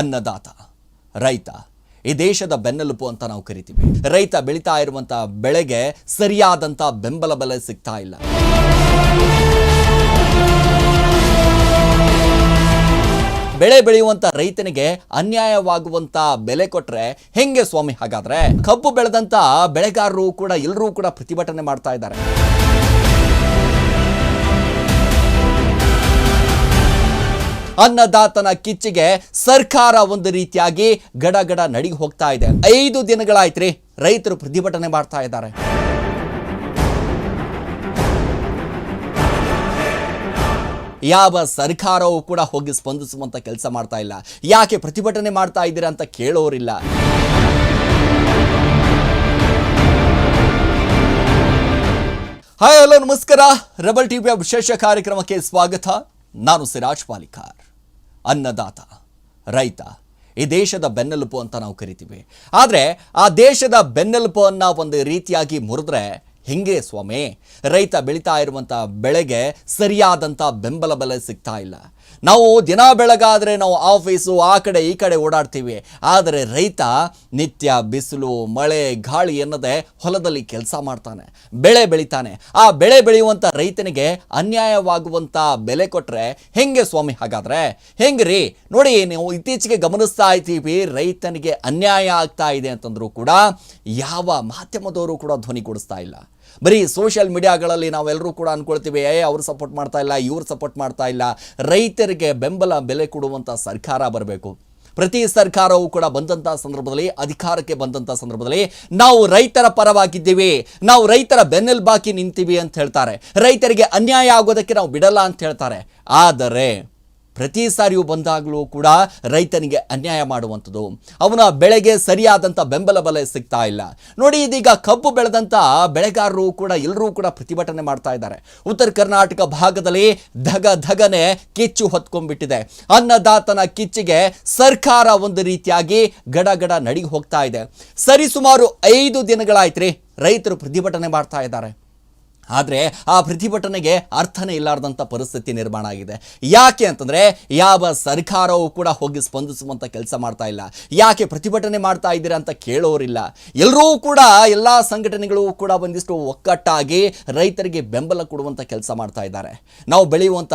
ಅನ್ನದಾತ, ರೈತ. ಈ ದೇಶದ ಬೆನ್ನೆಲುಬು ಅಂತ ನಾವು ಕರಿತೀವಿ. ರೈತ ಬೆಳೀತಾ ಇರುವಂತ ಬೆಳೆಗೆ ಸರಿಯಾದಂತ ಬೆಂಬಲ ಬೆಲೆ ಸಿಗ್ತಾ ಇಲ್ಲ. ಬೆಳೆ ಬೆಳೆಯುವಂತ ರೈತನಿಗೆ ಅನ್ಯಾಯವಾಗುವಂತ ಬೆಲೆ ಕೊಟ್ರೆ ಹೆಂಗೆ ಸ್ವಾಮಿ ಹಾಗಾದ್ರೆ? ಕಬ್ಬು ಬೆಳೆದಂತ ಬೆಳೆಗಾರರು ಕೂಡ, ಎಲ್ಲರೂ ಕೂಡ ಪ್ರತಿಭಟನೆ ಮಾಡ್ತಾ ಇದ್ದಾರೆ. ಅನ್ನದಾತನ ಕಿಚ್ಚಿಗೆ ಸರ್ಕಾರ ಒಂದು ರೀತಿಯಾಗಿ ಗಡಗಡ ನಡಿಗೆ ಹೋಗ್ತಾ ಇದೆ. ಐದು ದಿನಗಳಾಯ್ತ್ರಿ ರೈತರು ಪ್ರತಿಭಟನೆ ಮಾಡ್ತಾ ಇದ್ದಾರೆ. ಯಾವ ಸರ್ಕಾರವೂ ಕೂಡ ಹೋಗಿ ಸ್ಪಂದಿಸುವಂತ ಕೆಲಸ ಮಾಡ್ತಾ ಇಲ್ಲ. ಯಾಕೆ ಪ್ರತಿಭಟನೆ ಮಾಡ್ತಾ ಇದ್ದೀರಾ ಅಂತ ಕೇಳೋರಿಲ್ಲ. ಹಾಯ್, ಹಲೋ, ನಮಸ್ಕಾರ. ರಬಲ್ ಟಿವಿಯ ವಿಶೇಷ ಕಾರ್ಯಕ್ರಮಕ್ಕೆ ಸ್ವಾಗತ. ನಾನು ಸಿರಾಜ್ ಪಾಲಿಕಾರ್. ಅನ್ನದಾತ, ರೈತ. ಈ ದೇಶದ ಬೆನ್ನೆಲುಬು ಅಂತ ನಾವು ಕರಿತೀವಿ. ಆದರೆ ಆ ದೇಶದ ಬೆನ್ನೆಲುಬನ್ನು ಒಂದು ರೀತಿಯಾಗಿ ಮುರಿದ್ರೆ ಹೆಂಗೆ ಸ್ವಾಮಿ? ರೈತ ಬೆಳೀತಾ ಇರುವಂಥ ಬೆಳೆಗೆ ಸರಿಯಾದಂಥ ಬೆಂಬಲ ಬೆಲೆ ಸಿಗ್ತಾ ಇಲ್ಲ. ನಾವು ದಿನ ಬೆಳಗಾದರೆ ನಾವು ಆಫೀಸು, ಆ ಕಡೆ ಈ ಕಡೆ ಓಡಾಡ್ತೀವಿ. ಆದರೆ ರೈತ ನಿತ್ಯ ಬಿಸಿಲು, ಮಳೆ, ಗಾಳಿ ಎನ್ನದೆ ಹೊಲದಲ್ಲಿ ಕೆಲಸ ಮಾಡ್ತಾನೆ, ಬೆಳೆ ಬೆಳಿತಾನೆ. ಆ ಬೆಳೆ ಬೆಳೆಯುವಂಥ ರೈತನಿಗೆ ಅನ್ಯಾಯವಾಗುವಂಥ ಬೆಲೆ ಕೊಟ್ಟರೆ ಹೆಂಗೆ ಸ್ವಾಮಿ ಹಾಗಾದರೆ? ಹೆಂಗೆ ರೀ ನೋಡಿ, ನೀವು ಇತ್ತೀಚೆಗೆ ಗಮನಿಸ್ತಾ ಇದ್ದೀವಿ, ರೈತನಿಗೆ ಅನ್ಯಾಯ ಆಗ್ತಾ ಇದೆ ಅಂತಂದರೂ ಕೂಡ ಯಾವ ಮಾಧ್ಯಮದವರು ಕೂಡ ಧ್ವನಿಗೂಡಿಸ್ತಾ ಇಲ್ಲ. ಬರೀ ಸೋಷಿಯಲ್ ಮೀಡಿಯಾಗಳಲ್ಲಿ ನಾವೆಲ್ಲರೂ ಕೂಡ ಅಂದ್ಕೊಳ್ತೀವಿ ಏ ಅವ್ರು ಸಪೋರ್ಟ್ ಮಾಡ್ತಾ ಇಲ್ಲ, ಇವ್ರು ಸಪೋರ್ಟ್ ಮಾಡ್ತಾ ಇಲ್ಲ. ರೈತರಿಗೆ ಬೆಂಬಲ ಬೆಲೆ ಕೊಡುವಂಥ ಸರ್ಕಾರ ಬರಬೇಕು. ಪ್ರತಿ ಸರ್ಕಾರವು ಕೂಡ ಬಂದಂಥ ಸಂದರ್ಭದಲ್ಲಿ, ಅಧಿಕಾರಕ್ಕೆ ಬಂದಂಥ ಸಂದರ್ಭದಲ್ಲಿ ನಾವು ರೈತರ ಪರವಾಗಿದ್ದೀವಿ, ನಾವು ರೈತರ ಬೆನ್ನೆಲುಬಾಕಿ ನಿಂತೀವಿ ಅಂತ ಹೇಳ್ತಾರೆ. ರೈತರಿಗೆ ಅನ್ಯಾಯ ಆಗೋದಕ್ಕೆ ನಾವು ಬಿಡಲ್ಲ ಅಂತ ಹೇಳ್ತಾರೆ. ಆದರೆ ಪ್ರತಿ ಸಾರಿಯೂ ಬಂದಾಗಲೂ ಕೂಡ ರೈತನಿಗೆ ಅನ್ಯಾಯ ಮಾಡುವಂಥದ್ದು. ಅವನ ಬೆಳೆಗೆ ಸರಿಯಾದಂಥ ಬೆಂಬಲ ಬಲ ಸಿಗ್ತಾ ಇಲ್ಲ. ನೋಡಿ, ಇದೀಗ ಕಬ್ಬು ಬೆಳೆದಂಥ ಬೆಳೆಗಾರರು ಕೂಡ ಎಲ್ಲರೂ ಕೂಡ ಪ್ರತಿಭಟನೆ ಮಾಡ್ತಾ ಇದ್ದಾರೆ. ಉತ್ತರ ಕರ್ನಾಟಕ ಭಾಗದಲ್ಲಿ ಧಗ ಧಗನೆ ಕಿಚ್ಚು ಹೊತ್ಕೊಂಡ್ಬಿಟ್ಟಿದೆ. ಅನ್ನದಾತನ ಕಿಚ್ಚಿಗೆ ಸರ್ಕಾರ ಒಂದು ರೀತಿಯಾಗಿ ಗಡಗಡ ನಡಿಗೆ ಹೋಗ್ತಾ ಇದೆ. ಸರಿಸುಮಾರು ಐದು ದಿನಗಳಾಯ್ತು ರೀ ರೈತರು ಪ್ರತಿಭಟನೆ ಮಾಡ್ತಾ ಇದ್ದಾರೆ. ಆದರೆ ಆ ಪ್ರತಿಭಟನೆಗೆ ಅರ್ಥನೇ ಇಲ್ಲಾರ್ದಂಥ ಪರಿಸ್ಥಿತಿ ನಿರ್ಮಾಣ ಆಗಿದೆ. ಯಾಕೆ ಅಂತಂದರೆ ಯಾವ ಸರ್ಕಾರವೂ ಕೂಡ ಹೋಗಿ ಸ್ಪಂದಿಸುವಂಥ ಕೆಲಸ ಮಾಡ್ತಾ ಇಲ್ಲ. ಯಾಕೆ ಪ್ರತಿಭಟನೆ ಮಾಡ್ತಾ ಇದ್ದೀರಾ ಅಂತ ಕೇಳೋರಿಲ್ಲ. ಎಲ್ಲರೂ ಕೂಡ ಎಲ್ಲ ಸಂಘಟನೆಗಳು ಕೂಡ ಒಂದಿಷ್ಟು ಒಕ್ಕಟ್ಟಾಗಿ ರೈತರಿಗೆ ಬೆಂಬಲ ಕೊಡುವಂಥ ಕೆಲಸ ಮಾಡ್ತಾ ಇದ್ದಾರೆ. ನಾವು ಬೆಳೆಯುವಂಥ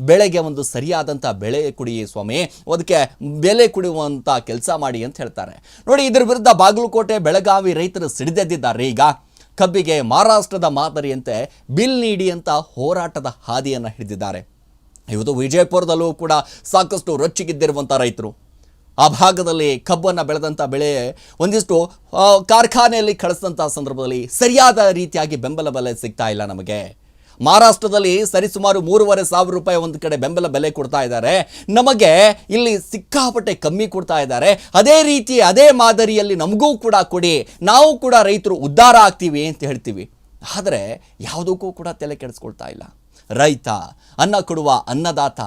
ಬೆಳೆಗೆ ಒಂದು ಸರಿಯಾದಂಥ ಬೆಳೆ ಕುಡಿ ಸ್ವಾಮಿ. ಅದಕ್ಕೆ ಬೆಲೆ ಕುಡಿಯುವಂಥ ಕೆಲಸ ಮಾಡಿ ಅಂತ ಹೇಳ್ತಾರೆ. ನೋಡಿ ಇದ್ರ ವಿರುದ್ಧ ಬಾಗಲಕೋಟೆ ಬೆಳಗಾವಿ ರೈತರು ಸಿಡಿದೆದ್ದಿದ್ದಾರೆ ಈಗ. ಕಬ್ಬಿಗೆ ಮಹಾರಾಷ್ಟ್ರದ ಮಾದರಿಯಂತೆ ಬಿಲ್ ನೀಡಿ ಅಂತ ಹೋರಾಟದ ಹಾದಿಯನ್ನು ಹಿಡಿದಿದ್ದಾರೆ. ಇವತ್ತು ವಿಜಯಪುರದಲ್ಲೂ ಕೂಡ ಸಾಕಷ್ಟು ರೊಚ್ಚಿಗಿದ್ದಿರುವಂಥ ರೈತರು. ಆ ಭಾಗದಲ್ಲಿ ಕಬ್ಬನ್ನು ಬೆಳೆದಂಥ ಬೆಳೆ ಒಂದಿಷ್ಟು ಕಾರ್ಖಾನೆಯಲ್ಲಿ ಕಳಿಸಿದಂಥ ಸಂದರ್ಭದಲ್ಲಿ ಸರಿಯಾದ ರೀತಿಯಾಗಿ ಬೆಂಬಲ ಬೆಲೆ ಸಿಗ್ತಾ ಇಲ್ಲ ನಮಗೆ. ಮಹಾರಾಷ್ಟ್ರದಲ್ಲಿ ಸರಿಸುಮಾರು ಮೂರುವರೆ ಸಾವಿರ ರೂಪಾಯಿ ಒಂದು ಕಡೆ ಬೆಂಬಲ ಬೆಲೆ ಕೊಡ್ತಾ ಇದ್ದಾರೆ. ನಮಗೆ ಇಲ್ಲಿ ಸಿಕ್ಕಾಪಟ್ಟೆ ಕಮ್ಮಿ ಕೊಡ್ತಾ ಇದ್ದಾರೆ. ಅದೇ ರೀತಿ ಅದೇ ಮಾದರಿಯಲ್ಲಿ ನಮಗೂ ಕೂಡ ಕೊಡಿ. ನಾವು ಕೂಡ ರೈತರು ಉದ್ಧಾರ ಆಗ್ತೀವಿ ಅಂತ ಹೇಳ್ತೀವಿ. ಆದರೆ ಯಾವುದಕ್ಕೂ ಕೂಡ ತಲೆ ಕೆಡಿಸ್ಕೊಳ್ತಾ ಇಲ್ಲ. ರೈತ, ಅನ್ನ ಕೊಡುವ ಅನ್ನದಾತ,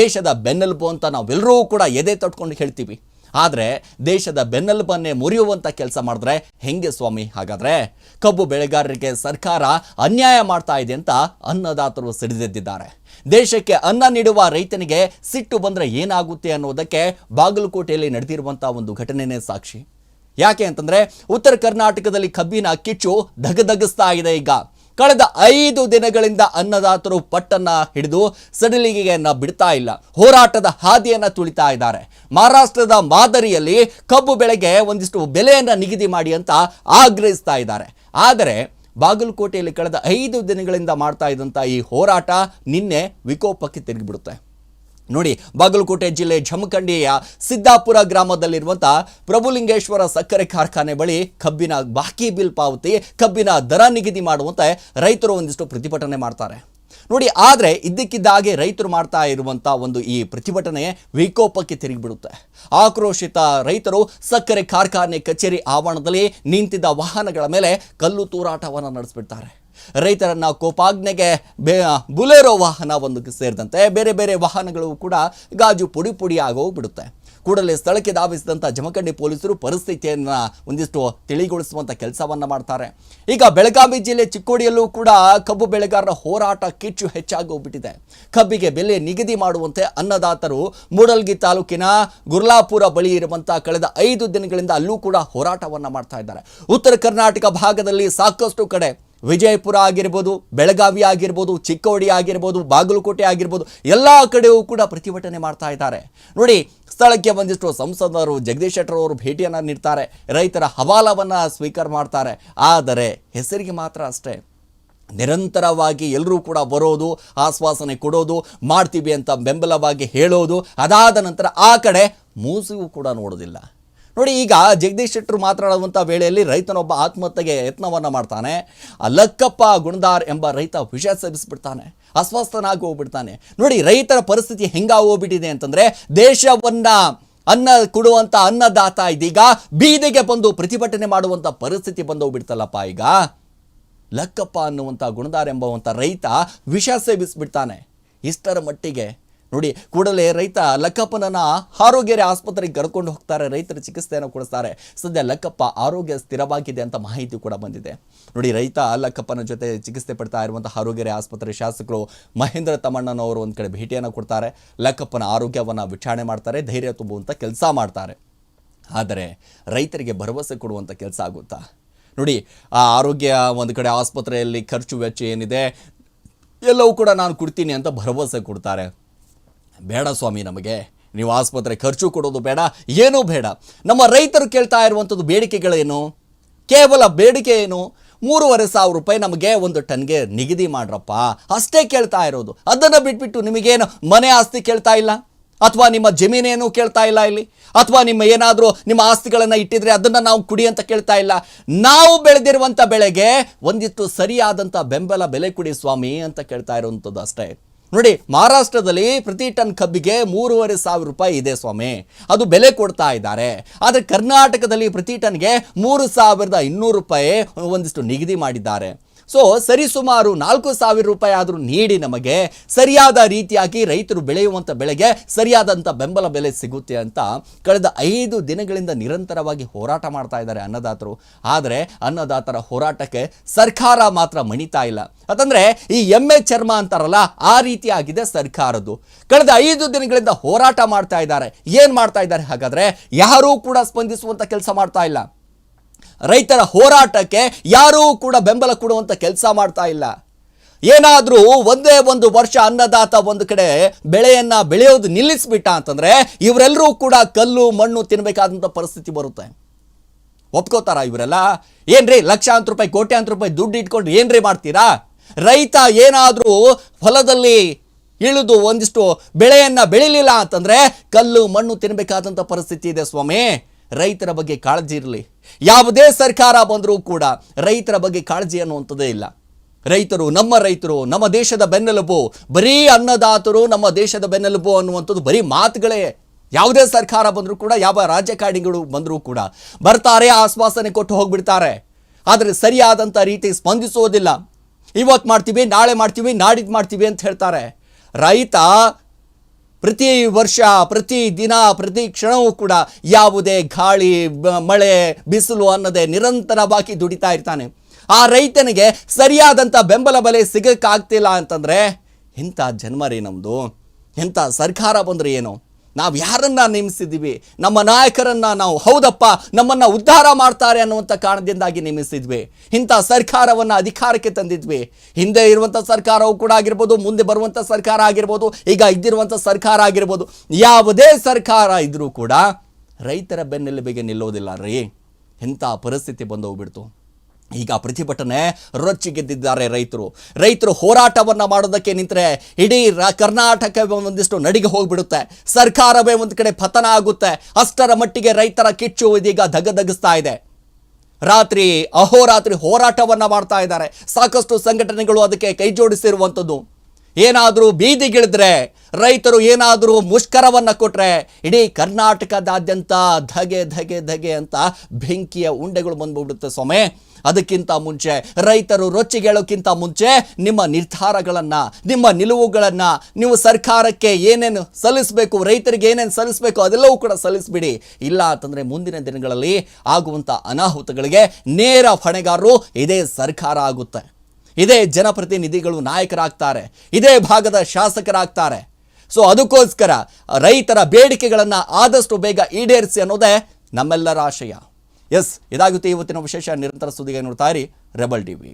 ದೇಶದ ಬೆನ್ನೆಲುಬು ಅಂತ ನಾವೆಲ್ಲರೂ ಕೂಡ ಎದೆ ತಟ್ಕೊಂಡು ಹೇಳ್ತೀವಿ. ಆದರೆ ದೇಶದ ಬೆನ್ನೆಲುಬನ್ನೇ ಮುರಿಯುವಂಥ ಕೆಲಸ ಮಾಡಿದ್ರೆ ಹೆಂಗೆ ಸ್ವಾಮಿ ಹಾಗಾದರೆ? ಕಬ್ಬು ಬೆಳೆಗಾರರಿಗೆ ಸರ್ಕಾರ ಅನ್ಯಾಯ ಮಾಡ್ತಾ ಇದೆ ಅಂತ ಅನ್ನದಾತರು ಸಿಡಿದೆದ್ದಿದ್ದಾರೆ. ದೇಶಕ್ಕೆ ಅನ್ನ ನೀಡುವ ರೈತನಿಗೆ ಸಿಟ್ಟು ಬಂದರೆ ಏನಾಗುತ್ತೆ ಅನ್ನೋದಕ್ಕೆ ಬಾಗಲಕೋಟೆಯಲ್ಲಿ ನಡೆದಿರುವಂಥ ಒಂದು ಘಟನೆನೇ ಸಾಕ್ಷಿ. ಯಾಕೆ ಅಂತಂದರೆ ಉತ್ತರ ಕರ್ನಾಟಕದಲ್ಲಿ ಕಬ್ಬಿನ ಕಿಚ್ಚು ಧಗಧಗಿಸ್ತಾ ಇದೆ ಈಗ. ಕಳೆದ ಐದು ದಿನಗಳಿಂದ ಅನ್ನದಾತರು ಪಟ್ಟನ್ನ ಹಿಡಿದು ಸಡಿಲಿಗೆಯನ್ನ ಬಿಡ್ತಾ ಇಲ್ಲ. ಹೋರಾಟದ ಹಾದಿಯನ್ನ ತುಳಿತಾ ಇದ್ದಾರೆ. ಮಹಾರಾಷ್ಟ್ರದ ಮಾದರಿಯಲ್ಲಿ ಕಬ್ಬು ಬೆಳೆಗೆ ಒಂದಿಷ್ಟು ಬೆಲೆಯನ್ನು ನಿಗದಿ ಮಾಡಿ ಅಂತ ಆಗ್ರಹಿಸ್ತಾ ಇದ್ದಾರೆ. ಆದರೆ ಬಾಗಲಕೋಟೆಯಲ್ಲಿ ಕಳೆದ ಐದು ದಿನಗಳಿಂದ ಮಾಡ್ತಾ ಇದ್ದಂಥ ಈ ಹೋರಾಟ ನಿನ್ನೆ ವಿಕೋಪಕ್ಕೆ ತಿರುಗಿಬಿಡುತ್ತೆ. ನೋಡಿ, ಬಾಗಲಕೋಟೆ ಜಿಲ್ಲೆ ಜಮಖಂಡಿಯ ಸಿದ್ದಾಪುರ ಗ್ರಾಮದಲ್ಲಿರುವಂತಹ ಪ್ರಭುಲಿಂಗೇಶ್ವರ ಸಕ್ಕರೆ ಕಾರ್ಖಾನೆ ಬಳಿ ಕಬ್ಬಿನ ಬಾಕಿ ಬಿಲ್ ಪಾವತಿ, ಕಬ್ಬಿನ ದರ ನಿಗದಿ ಮಾಡುವಂತೆ ರೈತರು ಒಂದಿಷ್ಟು ಪ್ರತಿಭಟನೆ ಮಾಡ್ತಾರೆ. ನೋಡಿ, ಆದರೆ ಇದ್ದಕ್ಕಿದ್ದಾಗೆ ರೈತರು ಮಾಡ್ತಾ ಇರುವಂಥ ಒಂದು ಈ ಪ್ರತಿಭಟನೆ ವಿಕೋಪಕ್ಕೆ ತಿರುಗಿಬಿಡುತ್ತೆ. ಆಕ್ರೋಶಿತ ರೈತರು ಸಕ್ಕರೆ ಕಾರ್ಖಾನೆ ಕಚೇರಿ ಆವರಣದಲ್ಲಿ ನಿಂತಿದ್ದ ವಾಹನಗಳ ಮೇಲೆ ಕಲ್ಲು ತೂರಾಟವನ್ನು ನಡೆಸಿಬಿಡ್ತಾರೆ. ರೈತರನ್ನ ಕೋಪಾಗ್ನೆಗೆ ಬೇ ಬುಲೆರೋ ವಾಹನ ಒಂದು ಸೇರಿದಂತೆ ಬೇರೆ ಬೇರೆ ವಾಹನಗಳು ಕೂಡ ಗಾಜು ಪುಡಿ ಪುಡಿ ಆಗೋಗ್ಬಿಡುತ್ತೆ. ಕೂಡಲೇ ಸ್ಥಳಕ್ಕೆ ಧಾವಿಸಿದಂಥ ಜಮಖಂಡಿ ಪೊಲೀಸರು ಪರಿಸ್ಥಿತಿಯನ್ನು ಒಂದಿಷ್ಟು ತಿಳಿಗೊಳಿಸುವಂಥ ಕೆಲಸವನ್ನು ಮಾಡ್ತಾರೆ. ಈಗ ಬೆಳಗಾವಿ ಜಿಲ್ಲೆ ಚಿಕ್ಕೋಡಿಯಲ್ಲೂ ಕೂಡ ಕಬ್ಬು ಬೆಳೆಗಾರರ ಹೋರಾಟ ಕಿಚ್ಚು ಹೆಚ್ಚಾಗೋಗ್ಬಿಟ್ಟಿದೆ. ಕಬ್ಬಿಗೆ ಬೆಲೆ ನಿಗದಿ ಮಾಡುವಂತೆ ಅನ್ನದಾತರು ಮೂಡಲ್ಗಿ ತಾಲೂಕಿನ ಗುರ್ಲಾಪುರ ಬಳಿ ಇರುವಂಥ ಕಳೆದ ಐದು ದಿನಗಳಿಂದ ಅಲ್ಲೂ ಕೂಡ ಹೋರಾಟವನ್ನು ಮಾಡ್ತಾ ಇದ್ದಾರೆ. ಉತ್ತರ ಕರ್ನಾಟಕ ಭಾಗದಲ್ಲಿ ಸಾಕಷ್ಟು ಕಡೆ ವಿಜಯಪುರ ಆಗಿರ್ಬೋದು, ಬೆಳಗಾವಿ ಆಗಿರ್ಬೋದು, ಚಿಕ್ಕೋಡಿ ಆಗಿರ್ಬೋದು, ಬಾಗಲಕೋಟೆ ಆಗಿರ್ಬೋದು, ಎಲ್ಲ ಕಡೆಯೂ ಕೂಡ ಪ್ರತಿಭಟನೆ ಮಾಡ್ತಾ ಇದ್ದಾರೆ. ನೋಡಿ, ಸ್ಥಳಕ್ಕೆ ಒಂದಿಷ್ಟು ಸಂಸದರು ಜಗದೀಶ್ ಶೆಟ್ಟರ್ ಅವರು ಭೇಟಿಯನ್ನು ನೀಡ್ತಾರೆ. ರೈತರ ಹವಾಲವನ್ನು ಸ್ವೀಕಾರ ಮಾಡ್ತಾರೆ. ಆದರೆ ಹೆಸರಿಗೆ ಮಾತ್ರ ಅಷ್ಟೇ. ನಿರಂತರವಾಗಿ ಎಲ್ಲರೂ ಕೂಡ ಬರೋದು ಆಶ್ವಾಸನೆ ಕೊಡೋದು, ಮಾಡ್ತೀವಿ ಅಂತ ಬೆಂಬಲವಾಗಿ ಹೇಳೋದು, ಅದಾದ ನಂತರ ಆ ಕಡೆ ಮೂಸಿಗೂ ಕೂಡ ನೋಡೋದಿಲ್ಲ. ನೋಡಿ, ಈಗ ಜಗದೀಶ್ ಶೆಟ್ಟರು ಮಾತನಾಡುವಂಥ ವೇಳೆಯಲ್ಲಿ ರೈತನೊಬ್ಬ ಆತ್ಮಹತ್ಯೆಗೆ ಯತ್ನವನ್ನು ಮಾಡ್ತಾನೆ. ಲಕ್ಕಪ್ಪ ಗುಣದಾರ್ ಎಂಬ ರೈತ ವಿಷ ಸೇವಿಸ್ಬಿಡ್ತಾನೆ. ಅಸ್ವಸ್ಥನಾಗಿ ಹೋಗ್ಬಿಡ್ತಾನೆ. ನೋಡಿ, ರೈತರ ಪರಿಸ್ಥಿತಿ ಹೆಂಗಾಗಿ ಹೋಗ್ಬಿಟ್ಟಿದೆ ಅಂತಂದರೆ, ದೇಶವನ್ನ ಅನ್ನ ಕೊಡುವಂಥ ಅನ್ನದಾತ ಇದೀಗ ಬೀದಿಗೆ ಬಂದು ಪ್ರತಿಭಟನೆ ಮಾಡುವಂಥ ಪರಿಸ್ಥಿತಿ ಬಂದು ಹೋಗ್ಬಿಡ್ತಲ್ಲಪ್ಪ ಈಗ. ಲಕ್ಕಪ್ಪ ಅನ್ನುವಂಥ ಗುಣದಾರ್ ಎಂಬುವಂಥ ರೈತ ವಿಷ ಸೇವಿಸ್ಬಿಡ್ತಾನೆ. ಇಷ್ಟರ ಮಟ್ಟಿಗೆ ನೋಡಿ, ಕೂಡಲೇ ರೈತ ಲಕ್ಕಪ್ಪನನ್ನ ಆರೋಗ್ಯರೆ ಆಸ್ಪತ್ರೆಗೆ ಕರ್ಕೊಂಡು ಹೋಗ್ತಾರೆ, ರೈತರ ಚಿಕಿತ್ಸೆಯನ್ನು ಕೊಡಿಸ್ತಾರೆ. ಸದ್ಯ ಲಕ್ಕಪ್ಪ ಆರೋಗ್ಯ ಸ್ಥಿರವಾಗಿದೆ ಅಂತ ಮಾಹಿತಿ ಕೂಡ ಬಂದಿದೆ. ನೋಡಿ, ರೈತ ಲಕ್ಕಪ್ಪನ ಜೊತೆ ಚಿಕಿತ್ಸೆ ಪಡ್ತಾ ಇರುವಂತಹ ಆರೋಗ್ಯರೆ ಆಸ್ಪತ್ರೆ ಶಾಸಕರು ಮಹೇಂದ್ರ ತಮ್ಮಣ್ಣನವರು ಒಂದು ಕಡೆ ಭೇಟಿಯನ್ನು ಕೊಡ್ತಾರೆ. ಲಕ್ಕಪ್ಪನ ಆರೋಗ್ಯವನ್ನು ವಿಚಾರಣೆ ಮಾಡ್ತಾರೆ, ಧೈರ್ಯ ತುಂಬುವಂಥ ಕೆಲಸ ಮಾಡ್ತಾರೆ. ಆದರೆ ರೈತರಿಗೆ ಭರವಸೆ ಕೊಡುವಂಥ ಕೆಲಸ ಆಗುತ್ತಾ? ನೋಡಿ, ಆ ಆರೋಗ್ಯ ಒಂದು ಕಡೆ ಆಸ್ಪತ್ರೆಯಲ್ಲಿ ಖರ್ಚು ವೆಚ್ಚ ಏನಿದೆ, ಎಲ್ಲವೂ ಕೂಡ ನಾನು ಕೊಡ್ತೀನಿ ಅಂತ ಭರವಸೆ ಕೊಡ್ತಾರೆ. ಬೇಡ ಸ್ವಾಮಿ ನಮಗೆ. ನೀವು ಆಸ್ಪತ್ರೆ ಖರ್ಚು ಕೊಡೋದು ಬೇಡ, ಏನೂ ಬೇಡ. ನಮ್ಮ ರೈತರು ಕೇಳ್ತಾ ಇರುವಂಥದ್ದು ಬೇಡಿಕೆಗಳೇನು ಕೇವಲ ಬೇಡಿಕೆ ಏನು? ಮೂರುವರೆ ಸಾವಿರ ರೂಪಾಯಿ ನಮಗೆ ಒಂದು ಟನ್ಗೆ ನಿಗದಿ ಮಾಡ್ರಪ್ಪ. ಅಷ್ಟೇ ಕೇಳ್ತಾ ಇರೋದು. ಅದನ್ನು ಬಿಟ್ಬಿಟ್ಟು ನಿಮಗೇನು ಮನೆ ಆಸ್ತಿ ಕೇಳ್ತಾ ಇಲ್ಲ? ಅಥವಾ ನಿಮ್ಮ ಜಮೀನೇನು ಕೇಳ್ತಾ ಇಲ್ಲ ಇಲ್ಲಿ? ಅಥವಾ ನಿಮ್ಮ ಏನಾದರೂ ನಿಮ್ಮ ಆಸ್ತಿಗಳನ್ನು ಇಟ್ಟಿದ್ರೆ ಅದನ್ನು ನಾವು ಕುಡಿ ಅಂತ ಕೇಳ್ತಾ ಇಲ್ಲ? ನಾವು ಬೆಳೆದಿರುವಂಥ ಬೆಳೆಗೆ ಒಂದಿಷ್ಟು ಸರಿಯಾದಂಥ ಬೆಂಬಲ ಬೆಲೆ ಕುಡಿ ಸ್ವಾಮಿ ಅಂತ ಕೇಳ್ತಾ ಇರುವಂಥದ್ದು ಅಷ್ಟೇ. ನೋಡಿ, ಮಹಾರಾಷ್ಟ್ರದಲ್ಲಿ ಪ್ರತಿ ಟನ್ ಕಬ್ಬಿಗೆ ಮೂರುವರೆ ಸಾವಿರ ರೂಪಾಯಿ ಇದೆ ಸ್ವಾಮಿ. ಅದು ಬೆಲೆ ಕೊಡ್ತಾ ಇದ್ದಾರೆ. ಆದರೆ ಕರ್ನಾಟಕದಲ್ಲಿ ಪ್ರತಿ ಟನ್ಗೆ ಮೂರು ಸಾವಿರದ ಇನ್ನೂರು ರೂಪಾಯಿ ಒಂದಿಷ್ಟು ನಿಗದಿ ಮಾಡಿದ್ದಾರೆ. ಸೊ ಸರಿಸುಮಾರು ನಾಲ್ಕು ಸಾವಿರ ರೂಪಾಯಿ ಆದರೂ ನೀಡಿ ನಮಗೆ ಸರಿಯಾದ ರೀತಿಯಾಗಿ ರೈತರು ಬೆಳೆಯುವಂಥ ಬೆಳೆಗೆ ಸರಿಯಾದಂಥ ಬೆಂಬಲ ಬೆಲೆ ಸಿಗುತ್ತೆ ಅಂತ ಕಳೆದ ಐದು ದಿನಗಳಿಂದ ನಿರಂತರವಾಗಿ ಹೋರಾಟ ಮಾಡ್ತಾ ಇದ್ದಾರೆ ಅನ್ನದಾತರು. ಆದರೆ ಅನ್ನದಾತರ ಹೋರಾಟಕ್ಕೆ ಸರ್ಕಾರ ಮಾತ್ರ ಮಣಿತಾ ಇಲ್ಲ. ಯಾಕಂದ್ರೆ ಈ ಎಮ್ಮೆ ಚರ್ಮ ಅಂತಾರಲ್ಲ, ಆ ರೀತಿಯಾಗಿದೆ ಸರ್ಕಾರದ್ದು. ಕಳೆದ ಐದು ದಿನಗಳಿಂದ ಹೋರಾಟ ಮಾಡ್ತಾ ಇದ್ದಾರೆ. ಏನು ಮಾಡ್ತಾ ಇದ್ದಾರೆ? ಹಾಗಾದ್ರೆ ಯಾರೂ ಕೂಡ ಸ್ಪಂದಿಸುವಂಥ ಕೆಲಸ ಮಾಡ್ತಾ ಇಲ್ಲ. ರೈತರ ಹೋರಾಟಕ್ಕೆ ಯಾರೂ ಕೂಡ ಬೆಂಬಲ ಕೊಡುವಂಥ ಕೆಲಸ ಮಾಡ್ತಾ ಇಲ್ಲ. ಏನಾದರೂ ಒಂದೇ ಒಂದು ವರ್ಷ ಅನ್ನದಾತ ಒಂದು ಕಡೆ ಬೆಳೆಯನ್ನು ಬೆಳೆಯೋದು ನಿಲ್ಲಿಸ್ಬಿಟ್ಟ ಅಂತಂದರೆ ಇವರೆಲ್ಲರೂ ಕೂಡ ಕಲ್ಲು, ಮಣ್ಣು ತಿನ್ನಬೇಕಾದಂಥ ಪರಿಸ್ಥಿತಿ ಬರುತ್ತೆ. ಒಪ್ಕೋತಾರ ಇವರೆಲ್ಲ? ಏನ್ರಿ ಲಕ್ಷಾಂತರ ರೂಪಾಯಿ, ಕೋಟ್ಯಾಂತರ ರೂಪಾಯಿ ದುಡ್ಡು ಇಟ್ಕೊಂಡು ಏನ್ರಿ ಮಾಡ್ತೀರಾ? ರೈತ ಏನಾದರೂ ಹೊಲದಲ್ಲಿ ಇಳಿದು ಒಂದಿಷ್ಟು ಬೆಳೆಯನ್ನು ಬೆಳೀಲಿಲ್ಲ ಅಂತಂದರೆ ಕಲ್ಲು, ಮಣ್ಣು ತಿನ್ನಬೇಕಾದಂಥ ಪರಿಸ್ಥಿತಿ ಇದೆ ಸ್ವಾಮಿ. ರೈತರ ಬಗ್ಗೆ ಕಾಳಜಿ ಇರಲಿ. ಯಾವುದೇ ಸರ್ಕಾರ ಬಂದರೂ ಕೂಡ ರೈತರ ಬಗ್ಗೆ ಕಾಳಜಿ ಅನ್ನುವಂಥದ್ದೇ ಇಲ್ಲ. ರೈತರು, ನಮ್ಮ ರೈತರು, ನಮ್ಮ ದೇಶದ ಬೆನ್ನೆಲುಬು, ಬರೀ ಅನ್ನದಾತರು ನಮ್ಮ ದೇಶದ ಬೆನ್ನೆಲುಬು ಅನ್ನುವಂಥದ್ದು ಬರೀ ಮಾತುಗಳೇ. ಯಾವುದೇ ಸರ್ಕಾರ ಬಂದರೂ ಕೂಡ, ಯಾವ ರಾಜಕಾರಣಿಗಳು ಬಂದರೂ ಕೂಡ ಬರ್ತಾರೆ, ಆಶ್ವಾಸನೆ ಕೊಟ್ಟು ಹೋಗ್ಬಿಡ್ತಾರೆ. ಆದರೆ ಸರಿಯಾದಂಥ ರೀತಿ ಸ್ಪಂದಿಸೋದಿಲ್ಲ. ಇವತ್ತು ಮಾಡ್ತೀವಿ, ನಾಳೆ ಮಾಡ್ತೀವಿ, ನಾಡಿದ್ದು ಮಾಡ್ತೀವಿ ಅಂತ ಹೇಳ್ತಾರೆ. ರೈತ ಪ್ರತಿ ವರ್ಷ, ಪ್ರತಿ ದಿನ, ಪ್ರತಿ ಕ್ಷಣವೂ ಕೂಡ ಯಾವುದೇ ಗಾಳಿ ಮಳೆ, ಬಿಸಿಲು ಅನ್ನದೆ ನಿರಂತರವಾಗಿ ದುಡಿತಾ ಇರ್ತಾನೆ. ಆ ರೈತನಿಗೆ ಸರಿಯಾದಂಥ ಬೆಂಬಲ ಬೆಲೆ ಸಿಗಕ್ಕಾಗ್ತಿಲ್ಲ ಅಂತಂದರೆ ಎಂಥ ಜನ್ಮರಿ ನಮ್ಮದು ಎಂಥ ಸರ್ಕಾರ ಬಂದರೆ ಏನು? ನಾವು ಯಾರನ್ನ ನೇಮಿಸಿದ್ದೀವಿ? ನಮ್ಮ ನಾಯಕರನ್ನ ನಾವು ಹೌದಪ್ಪ? ನಮ್ಮನ್ನ ಉದ್ಧಾರ ಮಾಡ್ತಾರೆ ಅನ್ನುವಂಥ ಕಾರಣದಿಂದಾಗಿ ನೇಮಿಸಿದ್ವಿ. ಇಂಥ ಸರ್ಕಾರವನ್ನು ಅಧಿಕಾರಕ್ಕೆ ತಂದಿದ್ವಿ. ಹಿಂದೆ ಇರುವಂಥ ಸರ್ಕಾರವು ಕೂಡ ಆಗಿರ್ಬೋದು, ಮುಂದೆ ಬರುವಂಥ ಸರ್ಕಾರ ಆಗಿರ್ಬೋದು, ಈಗ ಇದ್ದಿರುವಂಥ ಸರ್ಕಾರ ಆಗಿರ್ಬೋದು. ಯಾವುದೇ ಸರ್ಕಾರ ಇದ್ದರೂ ಕೂಡ ರೈತರ ಬೆನ್ನೆಲುಬಿಗೆ ನಿಲ್ಲೋದಿಲ್ಲ ರೀ. ಇಂಥ ಪರಿಸ್ಥಿತಿ ಬಂದು ಹೋಗ್ಬಿಡ್ತು. ಈಗ ಪ್ರತಿಭಟನೆ ರೊಚ್ಚಿಗೆದ್ದಿದ್ದಾರೆ ರೈತರು. ರೈತರು ಹೋರಾಟವನ್ನು ಮಾಡೋದಕ್ಕೆ ನಿಂತರೆ ಇಡೀ ರ ಕರ್ನಾಟಕ ಒಂದಿಷ್ಟು ನಡಿಗೆ ಹೋಗಿಬಿಡುತ್ತೆ. ಸರ್ಕಾರವೇ ಒಂದು ಕಡೆ ಪತನ ಆಗುತ್ತೆ. ಅಷ್ಟರ ಮಟ್ಟಿಗೆ ರೈತರ ಕಿಚ್ಚು ಇದೀಗ ಧಗಧಗಿಸ್ತಾ ಇದೆ. ರಾತ್ರಿ ಅಹೋರಾತ್ರಿ ಹೋರಾಟವನ್ನು ಮಾಡ್ತಾ ಇದ್ದಾರೆ. ಸಾಕಷ್ಟು ಸಂಘಟನೆಗಳು ಅದಕ್ಕೆ ಕೈ ಜೋಡಿಸಿರುವಂಥದ್ದು. ಏನಾದರೂ ಬೀದಿಗಿಳಿದ್ರೆ ರೈತರು ಏನಾದರೂ ಮುಷ್ಕರವನ್ನು ಕೊಟ್ಟರೆ ಇಡೀ ಕರ್ನಾಟಕದಾದ್ಯಂತ ಧಗೆ ಧಗೆ ಧಗೆ ಅಂತ ಬೆಂಕಿಯ ಉಂಡೆಗಳು ಬಂದುಬಿಡುತ್ತೆ ಸ್ವಾಮಿ. ಅದಕ್ಕಿಂತ ಮುಂಚೆ ರೈತರು ರೊಚ್ಚಿಗೇಳೋಕ್ಕಿಂತ ಮುಂಚೆ ನಿಮ್ಮ ನಿರ್ಧಾರಗಳನ್ನು, ನಿಮ್ಮ ನಿಲುವುಗಳನ್ನು ನೀವು ಸರ್ಕಾರಕ್ಕೆ ಏನೇನು ಸಲ್ಲಿಸಬೇಕು, ರೈತರಿಗೆ ಏನೇನು ಸಲ್ಲಿಸಬೇಕು ಅದೆಲ್ಲವೂ ಕೂಡ ಸಲ್ಲಿಸ್ಬಿಡಿ. ಇಲ್ಲ ಅಂತಂದರೆ ಮುಂದಿನ ದಿನಗಳಲ್ಲಿ ಆಗುವಂಥ ಅನಾಹುತಗಳಿಗೆ ನೇರ ಹೊಣೆಗಾರರು ಇದೇ ಸರ್ಕಾರ ಆಗುತ್ತೆ. ಇದೇ ಜನಪ್ರತಿನಿಧಿಗಳು ನಾಯಕರಾಗ್ತಾರೆ. ಇದೇ ಭಾಗದ ಶಾಸಕರಾಗ್ತಾರೆ. ಸೊ ಅದಕ್ಕೋಸ್ಕರ ರೈತರ ಬೇಡಿಕೆಗಳನ್ನು ಆದಷ್ಟು ಬೇಗ ಈಡೇರಿಸಿ ಅನ್ನೋದೇ ನಮ್ಮೆಲ್ಲರ ಆಶಯ. ಎಸ್ ಇದಾಗುತ್ತೆ ಇವತ್ತಿನ ವಿಶೇಷ ನಿರಂತರ ಸುದ್ದಿಗೆ ನೋಡ್ತಾ ಇರಿ ರೆಬಲ್ ಟಿವಿ